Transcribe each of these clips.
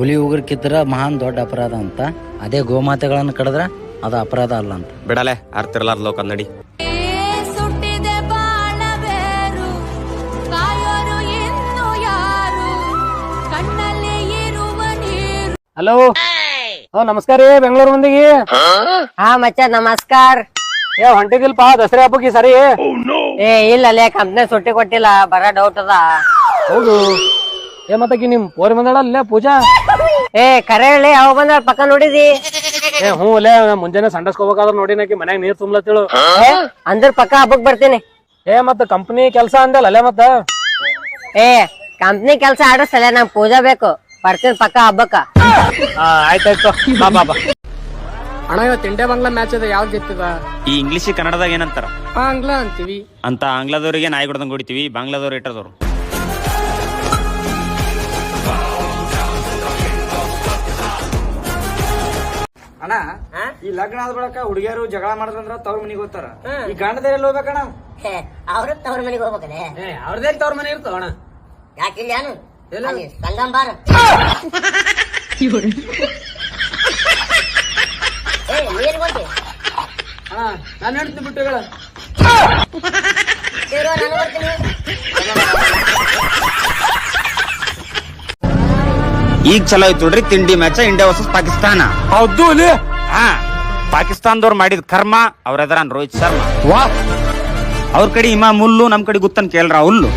ಹುಲಿ ಉಗುರು ಕಿದ್ರ ಮಹಾನ್ ದೊಡ್ಡ ಅಪರಾಧ ಅಂತ. ಅದೇ ಗೋಮಾತೆಗಳನ್ನು ಕಡದ್ರ ಅದು ಅಪರಾಧ ಅಲ್ಲ ಅಂತ. ಬಿಡಲೆ ಅರ್ತಿರ್ಲಾರ್ದ ಲೋಕ ನಡಿ. ಹಲೋ ಹೋ ನಮಸ್ಕಾರ ರೀ ಬೆಂಗಳೂರು ಮಂದಿಗೆ. ಹಾ ಮಚ್ಚ ನಮಸ್ಕಾರ. ಏ ಹೊಂಟಿದಿಲ್ಪ ದಸರಾ ಹಬ್ಬಕ್ಕೆ ಸರಿ? ಏ ಇಲ್ಲ ಅಲ್ಲೇ ಕಂಪ್ನಿ ಸುಟ್ಟಿ ಕೊಟ್ಟಿಲ್ಲ ಬರ ಡೌಟ್ ಅದ. ಹೌದು. ಏ ಮತ್ತಿ ನಿಮ್ ಪೋರಿ ಬಂದಾಳ ಅಲ್ಲೇ ಪೂಜಾ? ಏ ಕರೆ ಹೇಳಿ ಅವ ಬಂದ ಪಕ್ಕ ನೋಡಿದಿ? ಏ ಹ್ಞೂ ಅಲ್ಲೇ ಮುಂಜಾನೆ ಸಂಡಸ್ಕೋಬೇಕಾದ್ರ ನೋಡಿ ನಾಕಿ ಮನ್ಯಾಗ ನೀರ್ ತುಂಬಲತ್ತಿಳು ಅಂದ್ರ ಪಕ್ಕ ಹಬ್ಬಕ್ ಬರ್ತೀನಿ. ಏ ಮತ್ತ ಕಂಪ್ನಿ ಕೆಲಸ ಅಂದಲ್ಲ ಅಲ್ಲೇ ಮತ್ತ? ಏ ಕಂಪ್ನಿ ಕೆಲ್ಸ ಆಡಸ್ತಲ್ಲ ನಮ್ ಪೂಜಾ ಬೇಕು. ಬರ್ತೀನಿ ಪಕ್ಕ ಹಬ್ಬಕ್ಕ. ಆ, ಆಯ್ತಾಯ್ತು ಬಾ ಬಾ ಬಾ. ಅಣ್ಣ ಇವತ್ತು ಇಂಡಿಯಾ ಬಾಂಗ್ಲಾ ಮ್ಯಾಚ್ ಅದ ಯಾವ್ದು ಗೆತ್ತದ ಈ ಇಂಗ್ಲಿಷ್ ಕನ್ನಡದಾಗ ಏನಂತಾರ? ಆಂಗ್ಲ ಅಂತೀವಿ. ಅಂತ ಆಂಗ್ಲದವರಿಗೆ ನಾಯಿ ಕೊಡ್ದಂಗ್ ಹೊಡಿತೀವಿ ಬಾಂಗ್ಲಾದವ್ರು ಇಟ್ಟದವ್ರು. ಅಣ್ಣ ಈ ಲಗ್ನ ಆದ ಬಳಕ ಹುಡುಗಿಯರು ಜಗಳ ಮಾಡಿದ್ರಂದ್ರ ತವ್ರ ಮನಿಗೆ ಹೋಗ್ತಾರ. ಈ ಗಂಡದೇ ಎಲ್ಲಿ ಹೋಗ್ಬೇಕಣ್ಣ? ಅವ್ರ ತವ್ರ ಮನೆಗೆ ಹೋಗ್ಬೇಕನೆ? ಅವ್ರದೇ ತವ್ರ ಮನೆ ಇರ್ತಾವ ಅಣ್ಣ ಯಾಕಿಲ್ಲ ಏನು ಸಂಗಮ್ ಬಾರ ಏ ನೀರ್ ಕೊಡ್ತಿ ಅಣ್ಣ ನಾನು ಹೇಳ್ತೀನಿ ಬಿಟ್ಟುಗಳ ನಾನು ಬರ್ತೀನಿ. ಈಗ ಚಲೋ ಆಯ್ತು ನೋಡ್ರಿ ತಿಂಡಿ ಮ್ಯಾಚ್ ಇಂಡಿಯಾ ವರ್ಸಸ್ ಪಾಕಿಸ್ತಾನ. ಹೌದು ಹಾ ಪಾಕಿಸ್ತಾನದವ್ರು ಮಾಡಿದ ಕರ್ಮ ಅವ್ರ ಎದುರ ರೋಹಿತ್ ಶರ್ಮಾ. ವಾ. ಅವ್ರ ಕಡೆ ಇಮಾ ಮುಲ್ಲು ನಮ್ ಕಡೆ ಗುತ್ತನ್ ಕೇಳ್ರ ಹುಲ್ಲು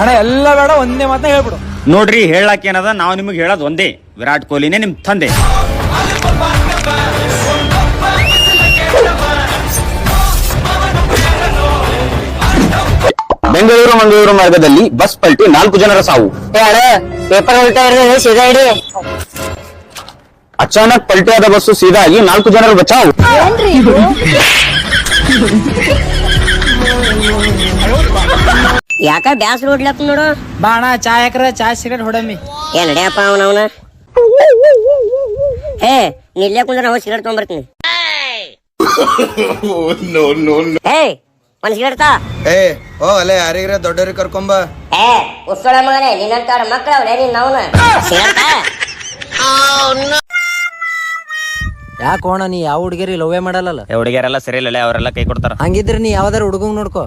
ಅಣ್ಣ ಎಲ್ಲ ಬೇಡ ಒಂದೇ ಮಾತ ಹೇಳ್ಬಿಡು. ನೋಡ್ರಿ ಹೇಳಕ್ ಏನದ? ನಾವು ನಿಮಗೆ ಹೇಳೋದು ಒಂದೇ. ವಿರಾಟ್ ಕೊಹ್ಲಿನೇ ನಿಮ್ ತಂದೆ. ಬೆಂಗಳೂರು ಮಂಗಳೂರು ಮಾರ್ಗದಲ್ಲಿ ಬಸ್ ಪಲ್ಟಿ ನಾಲ್ಕು ಜನರ ಸಾವು. ಅಣ್ಣ ಪೇಪರ್ ಉಲ್ಟಾ ಸೀದಾ ಇಡಿ ಅಚಾನಕ್ ಪಲ್ಟಿಯಾದ ಬಸ್ಸು ಸೀದಾ ಆಗಿ ನಾಲ್ಕು ಜನರು ಬಚಾವು. ಯಾಕ ಬ್ಯಾಸ್ ನೋಡ್ಲಕ್ ನೋಡು? ಬಾಣ ಚಾ ಯಾಕ್ರ ಚಾ ಸಿಗರೇಟ್ ಹೊಡಮಿ ಏ ಅವನ ಅವನ? ಏ ನಿಲ್ಲೇ ಕುಂದ್ರ ನಾವು ಸಿಗರೇಟ್ ತಗೊಂಡ್ಬರ್ತೀನಿ ಏ ಒಂದ್ ಏ ಓ ಅಲ್ಲೇ ಯಾರಿಗ್ರ ದೊಡ್ಡವ್ರಿಗೆ ಕರ್ಕೊಂಬ. ಏ ಉಸ್ಸಳ ಮಗನೇ ನಿನ್ನಂತ ಮಕ್ಕಳ ಅವಳೆ ನೀನ್ ಅವನ. ಸಿಗರೇಟ್ ತಾ? ಯಾಕೆ ಹೋಣ ನೀ ಯಾವ ಹುಡುಗಿರಿ ಲವ್ವೇ ಮಾಡಲ್ಲ ಹುಡುಗಿಯರೆಲ್ಲ ಸರಿ ಇಲ್ಲ ಅವರೆಲ್ಲ ಕೈ ಕೊಡ್ತಾರ. ಹಂಗಿದ್ರೆ ನೀ ಯಾವ್ದಾರ ಹುಡುಗಂಗ್ ನೋಡ್ಕೋ.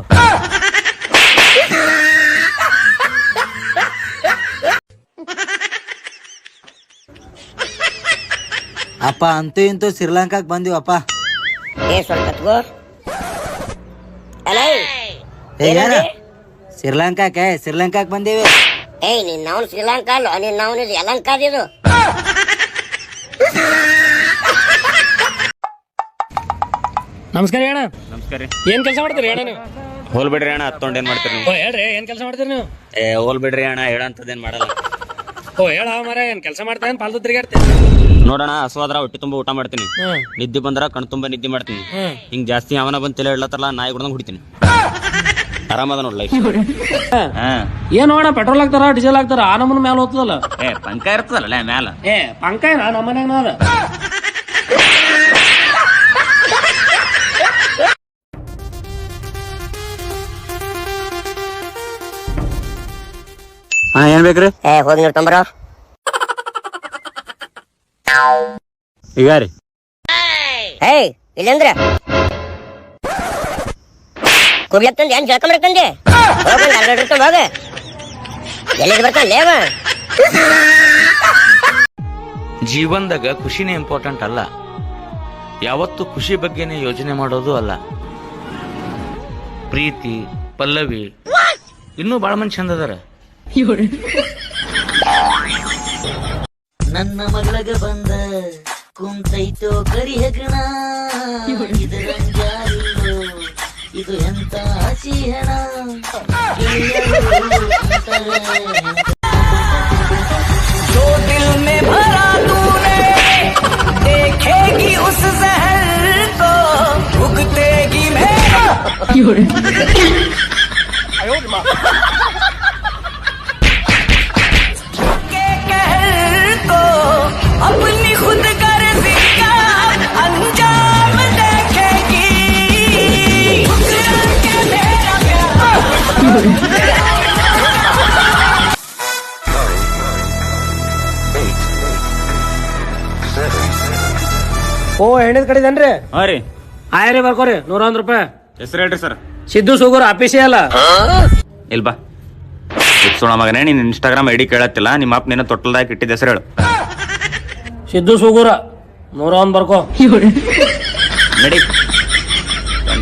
ಅಪ್ಪ ಅಂತೂ ಇಂತೂ ಶ್ರೀಲಂಕಾಕ್ ಬಂದಿವಪ್ಪ. ಏ ಸ್ವಲ್ಪ ತಗೋ ಅಲ್ಲ ಏ ಶ್ರೀಲಂಕಾಕ್ಕೆ ಶ್ರೀಲಂಕಾಕ್ ಬಂದೇವಿ. ಏಯ್ ನಿನ್ನ ಅವನು ಶ್ರೀಲಂಕಾ ಅಲ್ಲ ನಿನ್ನ ಅವನು ಇದು ಯಲಂಕಾದ ಇದು ನಮಸ್ಕಾರ ಅಣ್ಣ. ನಮಸ್ಕಾರ ಏನ್ ಕೆಲಸ ಮಾಡ್ತೀರಿ ಅಣ್ಣ ನೀವು? ಹೋಲ್ ಬಿಡ್ರಿ ಅಣ್ಣ ಹತ್ತೊಂಡ್ ಏನ್ ಮಾಡ್ತೀರಿ ನೀವು? ಓ ಹೇಳ್ರಿ ಏನ್ ಕೆಲಸ ಮಾಡ್ತೀರಿ ನೀವು? ಏ ಹೋಲ್ ಬಿಡ್ರಿ ಅಣ್ಣ ಹೇಳಂತದೇನ್ ಮಾಡಲ್ಲ. ಓ ಹೇಳ ಮರ ಏನ್ ಕೆಲಸ ಮಾಡ್ತೇನೆ ಪಾಲ್ದು ತಿರ್ಗಾಡ್ತೀನಿ ನೋಡೋಣ ಹಸುವಾದ್ರ ಹೊಟ್ಟೆ ತುಂಬಾ ಊಟ ಮಾಡ್ತೀನಿ. ನಿದ್ದೆ ಬಂದ್ರ ಕಣ್ ತುಂಬಾ ನಿದ್ದೆ ಮಾಡ್ತೀನಿ. ಹಿಂಗ್ ಜಾಸ್ತಿ ಅವನ ಬಂದ್ ತಲೆ ಇಡ್ಲತ್ತಲ್ಲ ನಾಯಿ ಹೊಡೆದಂಗ್ ಹೊಡಿತೀನಿ. ಆರಾಮದ ನೋಡ್ ಲೈಫ್ ಏನ್ ನೋಡ ಪೆಟ್ರೋಲ್ ಹಾಕ್ತಾರ ಡೀಸೆಲ್ ಹಾಕ್ತಾರ ಆ ನಮ್ಮನ ಮ್ಯಾಲ ಹೋಗ್ತದಲ್ಲ ಏ ಪಂಕ ಇರ್ತದಲ್ಲ ಮ್ಯಾಲ. ಏ ಪಂಕ ಇರ ನಮ್ಮನ್ಯಾಗ ನಾದ ಹಾ ಏನ್ ಬೇಕ್ರಿ? ಏ ಹೋಗಿ ನೀರು ಈಗ ರೀ ಏಯ್ ಇಲ್ಲಂದ್ರ? ಕುಡ್ಲಕ್ ತಂದೆ ಏನ್ ಜಳ್ಕೊಂಬರಕ್ ತಂದೆ ಹೋಗಿ ಎಲ್ಲಿಗೆ ಬರ್ತಾನೆ ಲೇವ? ಜೀವನದಾಗ ಖುಷಿನೇ ಇಂಪಾರ್ಟೆಂಟ್ ಅಲ್ಲ. ಯಾವತ್ತು ಖುಷಿ ಬಗ್ಗೆನೇ ಯೋಚನೆ ಮಾಡೋದು ಅಲ್ಲ. ಪ್ರೀತಿ ಪಲ್ಲವಿ ಇನ್ನೂ ಬಾಳ ಮಂದಿ ಚಂದ ಅದಾರ. ನನ್ನ ಮಗಳಗ ಬಂದ ಕರಿ ಹೆಗಣ ಇದು ಎಂತ ಹಸಿ ಹೆಣ जो दिल में भरा तूने देखेगी उस शहर को उगतेगी मेरा ಓ ಹೆಣ್ಣದ ಕಡೆದನ್ರಿ ಹಾಂ ರೀ. ಆಯ್ರಿ ಬರ್ಕೋರಿ. ನೂರೊಂದು ರೂಪಾಯಿ. ಹೆಸರು ಹೇಳ್ರಿ ಸರ್. ಸಿದ್ದು ಸುಗರ್ ಆಫೀಸೇ ಅಲ್ಲ? ಇಲ್ ಬಾ. ಸುಣ ಮಗನೇ ನೀನು ಇನ್ಸ್ಟಾಗ್ರಾಮ್ ಐಡಿ ಕೇಳತ್ತಿಲ್ಲ. ನಿಮ್ಮ ಅಪ್ಪ ನಿನ್ನ ತೊಟ್ಟಲ್ದಾಗ ಇಟ್ಟಿದ್ದ ಹೆಸರು ಹೇಳು. ಸಿದ್ದು ಸುಗುರ. ನೂರ ಒಂದ್ ಬರ್ಕೋ. ನಡಿ.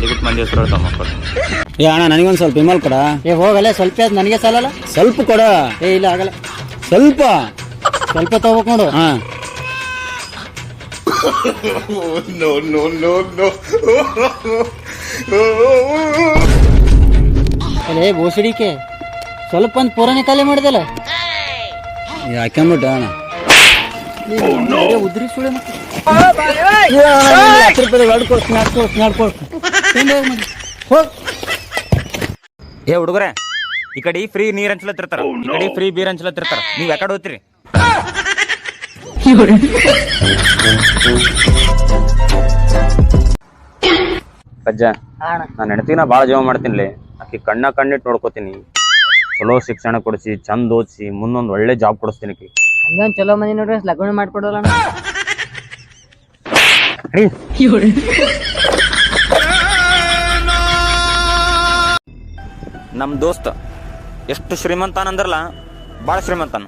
ಮಂದಿ ಮಂದಿ ಹೆಸರು ಹೇಳ್ತಾವ ಮಕ್ಕಳು ಏ ಅಣ್ಣ ನನಗೊಂದು ಸ್ವಲ್ಪ ವಿಮಲ್ ಕೊಡ. ಏ ಹೋಗಲ್ಲ ಸ್ವಲ್ಪ ಅದು ನನಗೆ ಸಾಲಲ್ಲ? ಸ್ವಲ್ಪ ಕೊಡ. ಏ ಇಲ್ಲ ಆಗಲ್ಲ. ಸ್ವಲ್ಪ. ಸ್ವಲ್ಪ ತಗೋಬೇಕು ನೋಡು. ಹಾ. ಅಲ್ಲೇ ಬೋಸಡಿಕೆ. ಸ್ವಲ್ಪ ಒಂದು ಪೂರನೇ ಖಾಲಿ ಮಾಡಿದಲ್ಲ. ಯಾಕೆಂಬಿಟ್ಟ ಅಣ್ಣ. ಉದ್ರಿ ಸುಳೆ ಹತ್ತು ರೂಪಾಯಿ ಎರಡು ಕೊಡ್ತೀನಿ ಎರಡು ಕೊಡ್ತೀನಿ ಎರಡು ಕೊಡ್ತೀನಿ ಹೋಗ್ ಏ ಹುಡುಗರೆ ಈ ಕಡೆ ಫ್ರೀ ನೀರ್ ಹಂಚ್ಲತ್ತಿರ್ತಾರ ಈ ಕಡೆ ಫ್ರೀ ಬೀರ್ ಹಂಚ್ಲತ್ತಿರ್ತಾರ ನೀವ್ ಯಾಕಡೆ ಹೋಗ್ತೀರಿ ಅಜ್ಜ ನಾನು ಹೆಣ್ತಿನ ಭಾಳ ಜೀವ ಮಾಡ್ತೀನಿ ಆಕಿ ಕಣ್ಣ ಕಣ್ಣಿಟ್ಟು ನೋಡ್ಕೋತೀನಿ ಚಲೋ ಶಿಕ್ಷಣ ಕೊಡಿಸಿ ಚಂದ ಓದಿಸಿ ಮುಂದೊಂದು ಒಳ್ಳೆ ಜಾಬ್ ಕೊಡಿಸ್ತೀನಿ ಆಕಿ ಹಂಗನ್ ಚಲೋ ಮನಿ ನೋಡ್ರಿ ಲಗ್ನ ಮಾಡ್ಕೊಡೋಲ್ಲ ನಮ್ಮ ದೋಸ್ತ. ಎಷ್ಟು ಶ್ರೀಮಂತಾನ ಅಂದ್ರಲ್ಲ ಭಾಳ ಶ್ರೀಮಂತಾನ.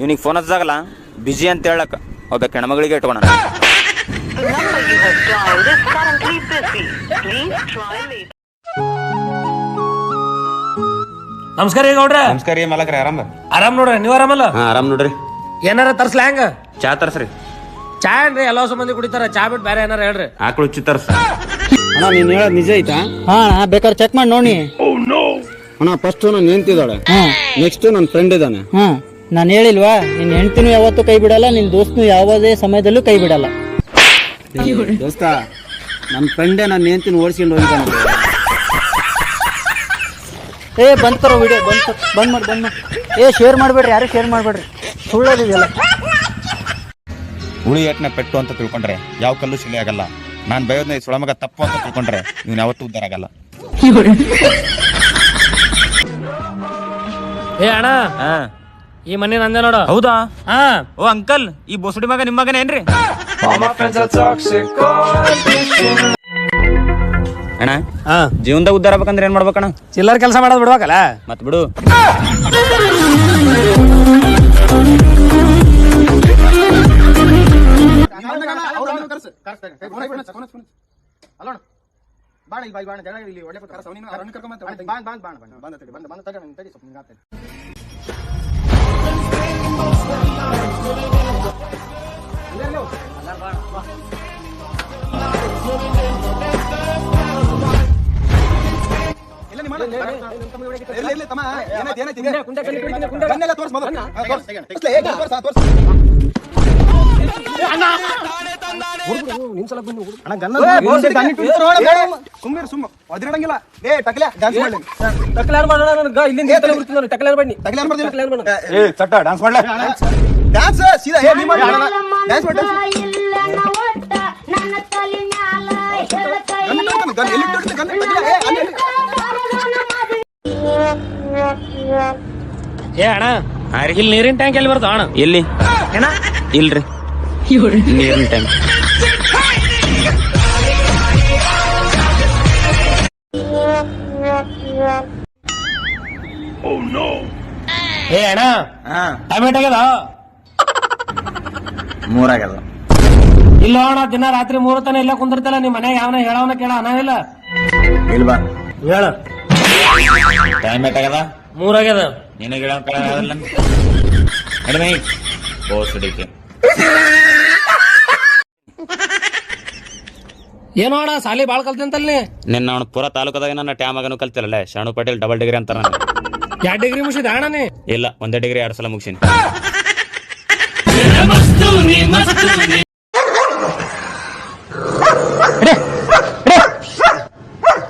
ಇವನಿಗೆ ಫೋನ್ ಹಚ್ಚಾಗಲ್ಲ ಬಿಜಿ ಅಂತ ಹೇಳಕ್ ಒಬ್ಬ ಹೆಣ್ಮಗಳಿಗೆ ಇಟ್ಕೊಳ ನಮಸ್ಕಾರ ಈಗ ನೋಡ್ರಿ ನಮಸ್ಕಾರ ಏ ಮಲಕ್ರಿ ಆರಾಮ? ಆರಾಮ್ ನೋಡ್ರಿ ನೀವು ಆರಾಮಲ್ಲ? ಹಾ ಆರಾಮ್ ನೋಡ್ರಿ. ಏನಾರ ತರ್ಸ್ಲ ಹೆಂಗ? ಚಾ ತರ್ಸ್ರಿ. ಚಾ ಏನ್ರಿ ಎಲ್ಲ ಮಂದಿ ಕುಡಿತಾರ ಚಾ ಬಿಟ್ಟು ಬೇರೆ ಏನಾರ ಹೇಳ್ರಿ. ಆಕಳು ಚಿ ತರ್ಸ್. ಅಣ್ಣ ನೀನ್ ಹೇಳೋದ್ ನಿಜ ಐತಾ? ಹಾ ಬೇಕಾದ್ರೆ ಚೆಕ್ ಮಾಡಿ ನೋಡಿ ಅಣ್ಣ ಫಸ್ಟ್ ನಾನು ನಿಂತಿದ್ದಾಳೆ. ನೆಕ್ಸ್ಟ್ ನನ್ನ ಫ್ರೆಂಡ್ ಇದ್ದಾನೆ. ಹಾ. ನಾನು ಹೇಳಿಲ್ವಾ ನಿನ್ ಹೆಂಡ್ತಿನೂ ಯಾವತ್ತೂ ಕೈ ಬಿಡಲ್ಲ ನಿನ್ ದೋಸ್ತನು ಯಾವುದೇ ಸಮಯದಲ್ಲೂ ಕೈ ಬಿಡಲ್ಲ. ದೋಸ್ತ ನನ್ನ ಫ್ರೆಂಡೇ ನನ್ನ ಹೆಂಡ್ತಿನ ಓಡಿಸ್ಕೊಂಡು ಹೋಗಿದ್ದಾನೆ. ಏ ಬಂತರ ವಿಡಿಯೋ ಬಂತು ಬಂದ್ ಮಾಡಿ ಬಂದ್ ಮಾಡಿ. ಏ ಶೇರ್ ಮಾಡ್ಬೇಡ್ರಿ ಯಾರು ಶೇರ್ ಮಾಡ್ಬೇಡ್ರಿ. ಸುಳ್ಳೋದಿದೆಯಲ್ಲ ಹುಳಿ ಏಟ್ನ ಪೆಟ್ಟು ಅಂತ ತಿಳ್ಕೊಂಡ್ರೆ ಯಾವ ಕಲ್ಲು ಶಿಲೆ ಆಗಲ್ಲ. ನಾನು ಬಯೋದ್ನ ಈ ಸುಳಮಗ ತಪ್ಪು ಅಂತ ತಿಳ್ಕೊಂಡ್ರೆ ನೀನು ಯಾವತ್ತೂ ಉದ್ದಾರ ಆಗಲ್ಲ. ಏ ಅಣ್ಣ ಹಾ ಈ ಮನೆ ನಂದೆ ನೋಡು ಹೌದಾ ಹಾ ಓ ಅಂಕಲ್ ಈ ಬೋಸುಡಿ ಮಗ ನಿಮ್ಮ ಮಗನೇ ಏನ್ರಿ ಅಣ್ಣ ಹಾ ಜೀವನದಾಗ ಉದ್ದಾರ ಆಗ್ಬೇಕಂದ್ರೆ ಏನ್ ಮಾಡ್ಬೇಕಣ್ಣ ಚಿಲ್ಲರ್ ಕೆಲಸ ಮಾಡೋದು ಬಿಡ್ಬೇಕಲ್ಲ ಮತ್ ಬಿಡು ಬಾಣ ಇಲ್ಲಿ ಬಾಯಿ ಬಾಣ ಜನ ಇಲ್ಲಿ ಒಳ್ಳೆ ಕೊಡ್ತಾರೆ ಸೌ ನೀನು ಅರಣ್ಯ ಕರ್ಕೊಂಡ್ ಬಂದ ಬಾಣ ಬಾಣ ಬಾಣ ಬಾಣ ಬಂದ ತಡಿ ಬಂದ ಬಂದ ತಡಿ ನಾನು ಸ್ವಲ್ಪ ನಿಂಗೆ ಆಗ್ತದೆ ತಮ್ಮ ಏನಾಯ್ತು ಏನಾಯ್ತು? ಕುಂಡ ತೋರಿಸ್ ಮೊದಲು. ತೋರಿಸ್ ತೋರಿಸ್. ನನ್ನ ತಲೆ ಮ್ಯಾಲ ಏ ಅಣ್ಣ ಇಲ್ಲಿ ನೀರಿನ ಟ್ಯಾಂಕ್ ಎಲ್ಲಿ ಬರ್ತಾವ ಅಣ್ಣ ಎಲ್ಲಿ ಇಲ್ರಿ. ನೀರಿನ ಟೈಮ್ ಏ ಅಣ್ಣ. ಟೊಮೆಟೊ ಆಗ್ಯದ? ಮೂರಾಗ್ಯದ. ಇಲ್ಲ ಅಣ್ಣ ದಿನ ರಾತ್ರಿ ಮೂರು ತನ ಇಲ್ಲ ಕುಂದಿರ್ತಲ್ಲ. ನಿಮ್ ಮನ್ಯಾಗ ಯಾವನ ಹೇಳವನ ಕೇಳ ಅಣ್ಣ ಇಲ್ಲ? ಇಲ್ವಾ ಹೇಳ. ಟೈಮ್ ಆಗ್ಯದ? ಮೂರಾಗ್ಯದ. ನಿನಗೆ ಹೇಳೋ ಕೇಳಲ್ಲ ಕಡಿಮೆ ಬೋಸುಡಿಕೆ ಏನೋ ಅಣ್ಣ ಸಾಲಿ ಬಾಳ್ ಕಲ್ತಂತಲ್ಲಿ ನಿನ್ನ ಅವನು ಪುರ ತಾಲೂಕದಾಗ ನನ್ನ ಟ್ಯಾಮ್ ಆಗನು ಕಲ್ತಿರಲ್ಲ ಶಾಣು ಪಟೇಲ್ ಡಬಲ್ ಡಿಗ್ರಿ ಅಂತಾರ. ಎರಡ್ ಡಿಗ್ರಿ ಮುಗಿಸಿದ ಅಣ್ಣ ನೀ? ಇಲ್ಲ ಒಂದೇ ಡಿಗ್ರಿ ಎರಡು ಸಲ ಮುಗಿಸಿನಿ.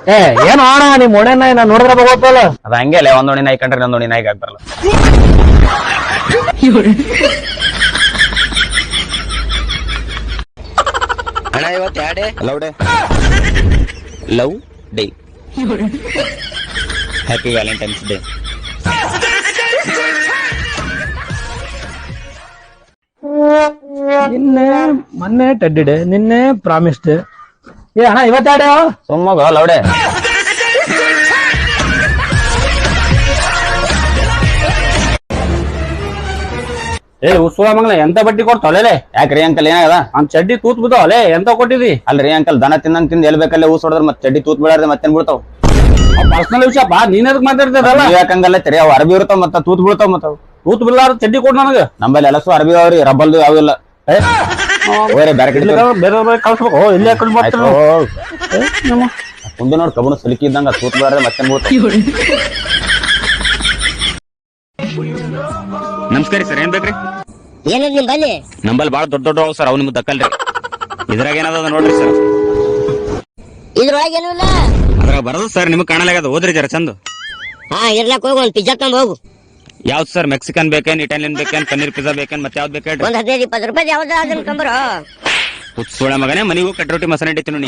ಏ ಏನು ಅಣ್ಣ ನಿಮ್ ಮೊಣೆನ ನಾನು ನೋಡಿದ್ರೆ ಬಗೋಪಲ್ಲ ಅದ ಹಂಗೆ ಅಲ್ಲ ಒಂದೋಣಿ ನಾಯಿ ಕಂಡ್ರೆ ಇನ್ನೊಂದೋಣಿ ನಾಯಿಗೆ ಆಗ್ಬರಲ್ಲ ಅಣ್ಣ ಇವತ್ತು ಯಾಡೆ love day love day happy Valentine's day ನಿನ್ನೆ ಮೊನ್ನೆ ಟೆಡ್ಡಿಡೆ ನಿನ್ನೆ ಪ್ರಾಮಿಸ್ಡ್ ಏ ಅಣ್ಣ ಇವತ್ತಾಡ ಸುಮ್ಮಗ ಲೌಡೆ ಏ ಉತ್ಸವ ಮಂಗಲ ಎಂತ ಬಡ್ಡಿ ಕೊಡ್ತಾವಲೆ ಯಾಕ್ರಿ ಅಂಕಲ್ ಏನಾಗದ? ಅವ್ನ್ ಚಡ್ಡಿ ತೂತ್ ಲೇ ಎಂತ ಕೊಟ್ಟಿದಿ? ಅಲ್ರಿ ಅಂಕಲ್ ದನ ತಿನ್ನಂಗ್ ತಿಂದ ಎಲ್ ಬೇಕಲ್ಲೇ ಊಸ್ ಹೊಡೆದ್ರೆ ಮತ್ತೆ ಚಡ್ಡಿ ತೂತ್ ಬಿಡಾರ್ದೆ ಮತ್ತೆ ಬಿಡ್ತಾವ? ಪರ್ಸನಲ್ ವಿಷಯ ಬಾ ನೀನ್ ಅದಕ್ಕೆ ಮಾತಾಡ್ತಿರಲ್ಲ ಯಾಕಂಗಲ್ಲ ತೆರೆ ಅವ್ ಅರ್ಬಿ ಇರ್ತಾವ ಮತ್ತ ತೂತ್ ಬಿಡ್ತಾವ ಮತ್ತ. ತೂತ್ ಬಿಡ್ಲಾರ ಚಡ್ಡಿ ಕೊಡ್ ನನಗ. ನಮ್ಮಲ್ಲಿ ಎಲ್ಲಸು ಅರ್ಬಿ ಅವ್ರಿ ರಬ್ಬಲ್ದು ಯಾವ ಇಲ್ಲ. ಬೇರೆ ಬ್ಯಾರೆ ಕಡೆ ಬೇರೆ ಬೇರೆ ಕಳ್ಸ್ಬೇಕು ಇಲ್ಲೇ ಮುಂದೆ ನೋಡಿ ಕಬ್ಬಣ ಸಲಿಕಿ ಇದ್ದಂಗ ತೂತ್ ಬಿಡಾರ್ದೆ ಮತ್ತೆ ಬಿಡ್ತಾವ? ನಮಸ್ಕಾರ ಸರ್ ಏನ್ ಬೇಕ್ರಿ? ಏನದ್ ನಿಮ್ ಬಲ್ಲಿ ನಂಬಲ್ಲಿ ಬಾಳ ದೊಡ್ಡ ದೊಡ್ಡ ಸರ್ ಅವ್ ನಿಮ್ಗೆ ದಕ್ಕಲ್ರಿ. ಇದ್ರಾಗ ಏನದ ನೋಡ್ರಿ ಸರ್. ಇದ್ರೊಳಗೆ ಏನೂ ಇಲ್ಲ. ಅದ್ರಾಗ ಬರೋದು ಸರ್ ನಿಮ್ಗೆ ಕಾಣಲಾಗದ ಓದ್ರಿ ಜರ ಚಂದ. ಹಾ ಇರ್ಲಾಕ್ ಹೋಗು ಒಂದ್ ಪಿಜ್ಜಾ ತಂದ್ ಹೋಗು. ಯಾವ್ದು ಸರ್ ಮೆಕ್ಸಿಕನ್ ಬೇಕೇನ್ ಇಟಾಲಿಯನ್ ಬೇಕೇನ್ ಪನ್ನೀರ್ ಪಿಜ್ಜಾ ಬೇಕೇನ್ ಮತ್ತೆ ಯಾವ್ದು ಬೇಕೇನ್ ಒಂದ್ ಹದಿನೈದು ಇಪ್ಪತ್ತು ರೂಪಾಯಿ ಯಾವ್ದು ಅದನ್ನ ಕಂಬರು ಹುಚ್ಚೋಳ ಮಗನೇ ಮನಿಗೂ ಕಟ್ರೋಟಿ ಮಸಾಲೆ ಇಟ್ಟಿತ್ತು ನೀ.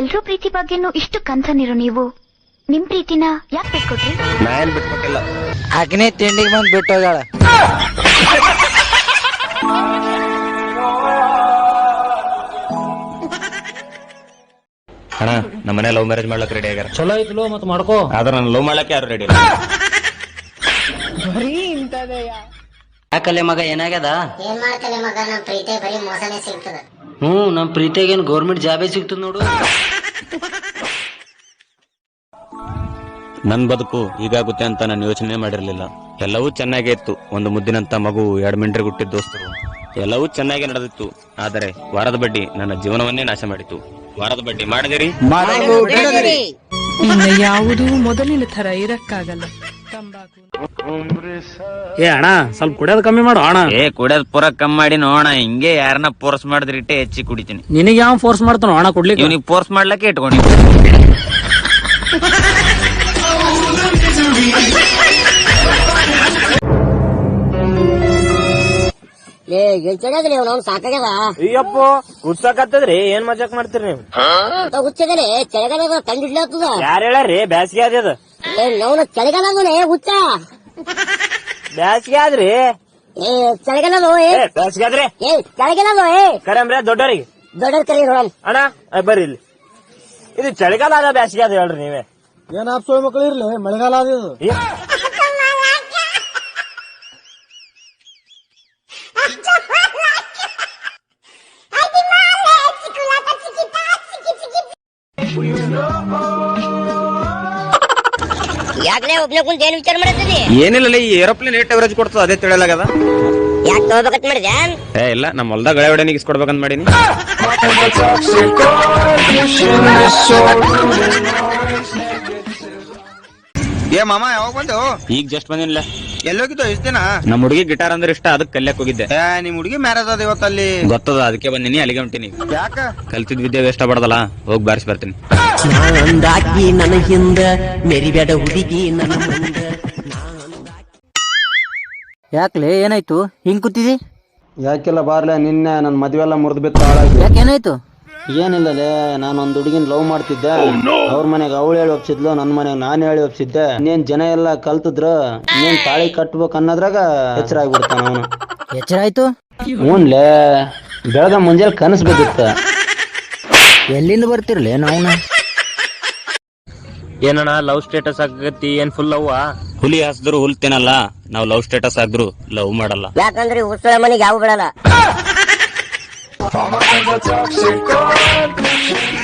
ಎಲ್ರೂ ಪ್ರೀತಿ ಬಗ್ಗೆನು ಇಷ್ಟು ಕಂತನಿರು ನೀವು. ನಿಮ್ ಪ್ರೀತಿನ ಯಾಕೆ ಬಿಟ್ಕೊಟ್ರಿ? ನಾ ಏನ್ ಬಿಟ್ಕೊಟ್ಟಿಲ್ಲ. ಆಕಿನೇ ತಿಂಡಿಗೆ ಬಂದ್ ಬಿಟ್ಟೋಗಾಳ ಅಣ್ಣ ನಮ್ಮ ಮನೆ ಲವ್ ಮ್ಯಾರೇಜ್ ಮಾಡ್ಲಕ್ ರೆಡಿ ಆಗ್ಯಾರ. ಚಲೋ ಐತ್ಲೋ ಮತ್ ಮಾಡ್ಕೋ. ಆದ್ರೆ ನಾನು ಲವ್ ಮಾಡ್ಲಕ್ಕೆ ಯಾರು ರೆಡಿ ಯಾಕಲೆ ಮಗ ಏನಾಗ್ಯದ? ಏನ್ ಮಾಡ್ತಲೆ ಮಗ ನಮ್ ಪ್ರೀತಿ ಬರೀ ಮೋಸನೇ ಸಿಗ್ತದ. ಹ್ಮ್ ನಮ್ ಪ್ರೀತಿಯಾಗೇನ್ ಗೌರ್ಮೆಂಟ್ ಜಾಬೇ ಸಿಗ್ತದ ನೋಡು. ನನ್ ಬದುಕು ಹೀಗಾಗುತ್ತೆ ಅಂತ ನಾನು ಯೋಚನೆ ಮಾಡಿರಲಿಲ್ಲ. ಎಲ್ಲವೂ ಚೆನ್ನಾಗೇ ಇತ್ತು. ಒಂದು ಮುದ್ದಿನಂತ ಮಗು ಎರಡು ಮಿಂಟ್ರಿಗೆ ಹುಟ್ಟಿದ ದೋಸ್ತರು. ಎಲ್ಲವೂ ಚೆನ್ನಾಗಿ ನಡೆದಿತ್ತು. ಆದರೆ ವಾರದ ಬಡ್ಡಿ ನನ್ನ ಜೀವನವನ್ನೇ ನಾಶ ಮಾಡಿತು ವಾರದ ಬಡ್ಡಿ ಮಾಡಿದಿರಿ? ಯಾವುದೂ ಯಾವುದು ಮೊದಲಿನ ತರ ಇರಕ್ಕಾಗಲ್ಲ. ತಂಬಾಕು. ಏ ಅಣ್ಣ ಸ್ವಲ್ಪ ಕುಡಿಯೋದು ಕಮ್ಮಿ ಮಾಡು ಅಣ್ಣ. ಏ ಕುಡಿಯೋದ್ ಪೂರ ಕಮ್ಮಿ ಮಾಡಿ ನೋಣ ಹಿಂಗೆ ಯಾರನ್ನ ಫೋರ್ಸ್ ಮಾಡಿದ್ರೆ ಇಟ್ಟೆ ಹೆಚ್ಚಿ ಕುಡಿತೀನಿ. ನಿನಗೆ ಯಾವ ಫೋರ್ಸ್ ಮಾಡ್ತಾನೋ ಅಣ್ಣ ಕುಡ್ಲಿಕ್ಕೆ? ಇವ್ನಿಗೆ ಫೋರ್ಸ್ ಮಾಡ್ಲಕ್ಕೆ ಇಟ್ಕೊಂಡಿ ಏ ಅವ್ನು ಸಾಕಾಗ್ಯದ ಅಯ್ಯಪ್ಪ ಏನ್ ಮಜಾಕ್ ಮಾಡ್ತೀರಿ ನೀವು? ಹುಚ್ಚಗಲೆ ಚಳಿಗಾಲ ಕಂಡಿಡ್ಲಾತದ ಯಾರ ಹೇಳಾರಿ ಬ್ಯಾಸಿಗೆ ಅದ. ಏ ನವ್ನ ಚಳಿಗಾಲ ಅಂದ್ರೆ ಹುಚ್ಚ. ಬ್ಯಾಸಿಗೆ ಆದ್ರಿ? ಏ ಚಳಿಗಾಲ ಏ. ಏ ಬ್ಯಾಸಿಗೆ ಆದ್ರಿ? ಏ ಚಳಿಗಾಲ ಏ. ಕರೆಂಬ್ರೆ ದೊಡ್ಡವರಿಗೆ ದೊಡ್ಡ ಕರಿ ಅಣ್ಣ ಐ ಬರ್ರಿ ಇಲ್ಲಿ. ಇದು ಚಳಿಗಾಲ ಅದ ಬ್ಯಾಸಿಗೆ ಅದ ಹೇಳ್ರಿ ನೀವೇ. ಏನ್ ಆಪ್ಸೋ ಮಕ್ಳು ಇರ್ಲಿ ಮಳೆಗಾಲ ಅದ. ಏ, ಯಾಕಲೇ ಒಬ್ನೇ ಕುಂತ ಏನ್ ವಿಚಾರ ಮಾಡತ್ತಿದಿ ಏನಿಲ್ಲ ಈ ಏರೋಪ್ಲೇನ್ ಏಟ್ ಅವರೇಜ್ ಕೊಡ್ತದ ಅದೇ ತಿಳಿಯಲಾಗದ? ಯಾಕೆ ತಗೋಬೇಕಂತ ಮಾಡಿದ್ಯಾ? ಏ ಇಲ್ಲ ನಮ್ಮ ಹೊಲ್ದಾಗ ಗಳೆ ಹೊಡೆನಿಗೆ ಇಸ್ಕೊಡ್ಬೇಕಂತ ಮಾಡೀನಿ. ಏ ಮಾಮ ಯಾವಾಗ ಬಂದು ಈಗ ಜಸ್ಟ್ ಬಂದಿಲ್ಲ ಎಲ್ಲೋಗಿದ್ದು ಇಷ್ಟೇನಾ ದಿನ? ನಮ್ಮ ಹುಡುಗಿ ಗಿಟಾರ್ ಅಂದ್ರೆ ಇಷ್ಟ ಅದಕ್ಕೆ ಕಲ್ಯಾಕ್ ಹೋಗಿದ್ದೆ. ಏ ನಿಮ್ ಹುಡುಗಿ ಮ್ಯಾರೇಜ್ ಅದ ಇವತ್ತಲ್ಲಿ ಗೊತ್ತದ ಅದಕ್ಕೆ ಬಂದಿನಿ ಅಲ್ಲಿಗೆ ಹೊಂಟಿನಿ. ಯಾಕ? ಕಲ್ತಿದ್ ವಿದ್ಯೆ ವೇಸ್ಟ್ ಆಗ್ಬಾರ್ದಲ್ಲ ಹೋಗಿ ಬಾರಿಸಿ ಬರ್ತೀನಿ. ನನ್ನ ಹಿಂದ ಮೆರಿಬೇಡ ಹುಡುಗಿ ನನ್ನ ಮುಂದ. ಯಾಕ್ಲೆ ಏನಾಯ್ತು? ಹಿಂಗ್ ಕೂತಿದಿ? ಯಾಕಿಲ್ಲ ಬಾರ್ಲೆ ನಿನ್ನೆ ನನ್ನ ಮದ್ವೆ ಎಲ್ಲ ಮುರಿದು ಬಿತ್ತು ಹಾಳಾಗಿ. ಯಾಕೇನಾಯ್ತು ಏನಿಲ್ಲಲೇ ನಾನು ಒಂದು ಹುಡುಗಿನ ಲವ್ ಮಾಡ್ತಿದ್ದೆ. ಅವ್ರ ಮನೆಗೆ ಅವಳು ಹೇಳಿ ಒಪ್ಸಿದ್ಲು ನನ್ನ ಮನೆಗೆ ನಾನು ಹೇಳಿ ಒಪ್ಸಿದ್ದೆ. ಇನ್ನೇನ್ ಜನ ಎಲ್ಲ ಕಲ್ತಿದ್ರು ಇನ್ನೇನ್ ತಾಳಿ ಕಟ್ಬೇಕು ಅನ್ನೋದ್ರಾಗ ಎಚ್ಚರ ಆಗ್ಬಿಡ್ತಾನ ಅವನು. ಎಚ್ಚರ ಆಯ್ತು? ಹ್ಞೂನ್ಲೇ ಬೆಳಗ್ಗೆ ಮುಂಜಾನೆ ಕನಸು ಬಿದ್ದಿತ್ತ. ಎಲ್ಲಿಂದ ಬರ್ತಿರ್ಲಿ ನಾವು ಏನಣ್ಣ ಲವ್ ಸ್ಟೇಟಸ್ ಆಗತ್ತಿ ಏನ್ ಫುಲ್ ಲವ್ ಹುಲಿ ಹಾಸಿದ್ರು ಹುಲ್ ತಿನ್ನಲ್ಲ ನಾವು ಲವ್ ಸ್ಟೇಟಸ್ ಹಾಕಿದ್ರು ಲವ್ ಮಾಡಲ್ಲ. ಯಾಕಂದ್ರೆ ಹುಚ್ಚಳ ಮನೆಗೆ ಯಾವ ಬಿಡಲ್ಲ. All my friends are toxic,